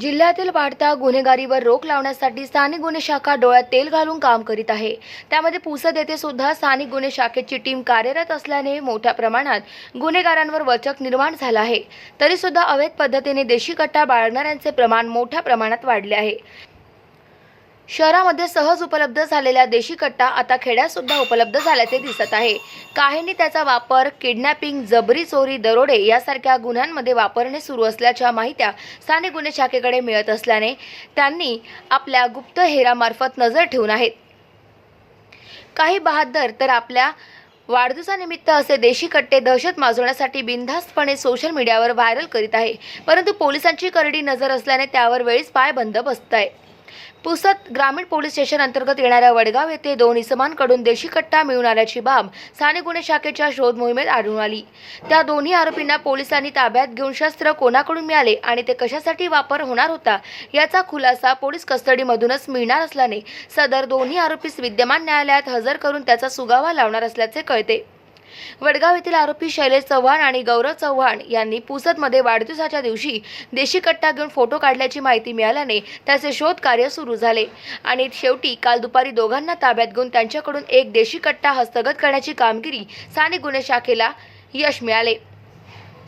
जिल्ह्यातील वाढत्या गुन्हेगारीवर रोख लावण्यासाठी स्थानिक गुन्हे शाखा डोळ्यात तेल घालून काम करीत आहे. त्यामध्ये पुसद येथे सुद्धा स्थानिक गुन्हे शाखेची टीम कार्यरत असल्याने मोठ्या प्रमाणात गुन्हेगारांवर वचक निर्माण झाला आहे. तरी सुद्धा अवैध पद्धतीने देशी कट्टा बाळगणाऱ्यांचे प्रमाण मोठ्या प्रमाणात वाढले आहे. शहरामध्ये सहज उपलब्ध झालेल्या देशी कट्टा आता खेड्यातसुद्धा उपलब्ध झाल्याचे दिसत आहे. काहींनी त्याचा वापर किडनॅपिंग जबरी चोरी दरोडे यासारख्या गुन्ह्यांमध्ये वापरणे सुरू असल्याच्या माहित्या स्थानिक गुन्हे शाखेकडे मिळत असल्याने त्यांनी आपल्या गुप्त हेरामार्फत नजर ठेवून आहेत. काही बहादर तर आपल्या वाढदिवसानिमित्त असे देशी कट्टे दहशत माजवण्यासाठी बिनधास्तपणे सोशल मीडियावर व्हायरल करीत आहे. परंतु पोलिसांची करडी नजर असल्याने त्यावर वेळीच पाय बंद बसत आहे पुसद ग्रामीण पोलीस स्टेशन अंतर्गत येणाऱ्या वडगाव येथे दोन इसमांकडून देशी कट्टा मिळून आल्याची बाब स्थानिक गुन्हे शाखेच्या शोध मोहिमेत आढळून आली. त्या दोन्ही आरोपींना पोलिसांनी ताब्यात घेऊन शस्त्र कोणाकडून मिळाले आणि ते कशासाठी वापर होणार होता याचा खुलासा पोलीस कस्टडीमधूनच मिळणार असल्याने सदर दोन्ही आरोपीस विद्यमान न्यायालयात हजर करून त्याचा सुगावा लावणार असल्याचे कळते. वडगाव येथील आरोपी शैलेश चव्हाण आणि गौरव चव्हाण यांनी पुसदमध्ये वाढदिवसाच्या दिवशी देशी कट्टा घेऊन फोटो काढल्याची माहिती मिळाल्याने त्याचे शोध कार्य सुरू झाले. आणि शेवटी काल दुपारी दोघांना ताब्यात घेऊन त्यांच्याकडून एक देशी कट्टा हस्तगत करण्याची कामगिरी स्थानिक गुन्हे शाखेला यश मिळाले.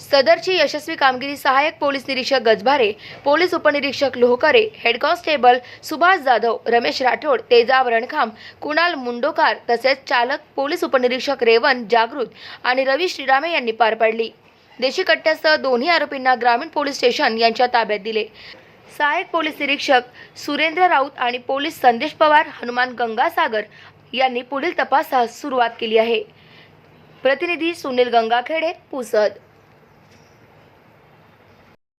सदरची यशस्वी कामगिरी सहाय्यक पोलीस निरीक्षक गजभारे पोलीस उपनिरीक्षक लोहकरे हेड कॉन्स्टेबल सुभाष जाधव रमेश राठोड तेजाब रणखाम कुणाल मुंडोकार तसेच चालक पोलीस उपनिरीक्षक रेवन जागृत आणि रवी श्रीरामे यांनी पार पाडली. देशी कट्ट्यासह दोन्ही आरोपींना ग्रामीण पोलीस स्टेशन यांच्या ताब्यात दिले. सहाय्यक पोलीस निरीक्षक सुरेंद्र राऊत आणि पोलीस संदेश पवार हनुमान गंगासागर यांनी पुढील तपासास सुरुवात केली आहे. प्रतिनिधी सुनील गंगाखेडे पुसद.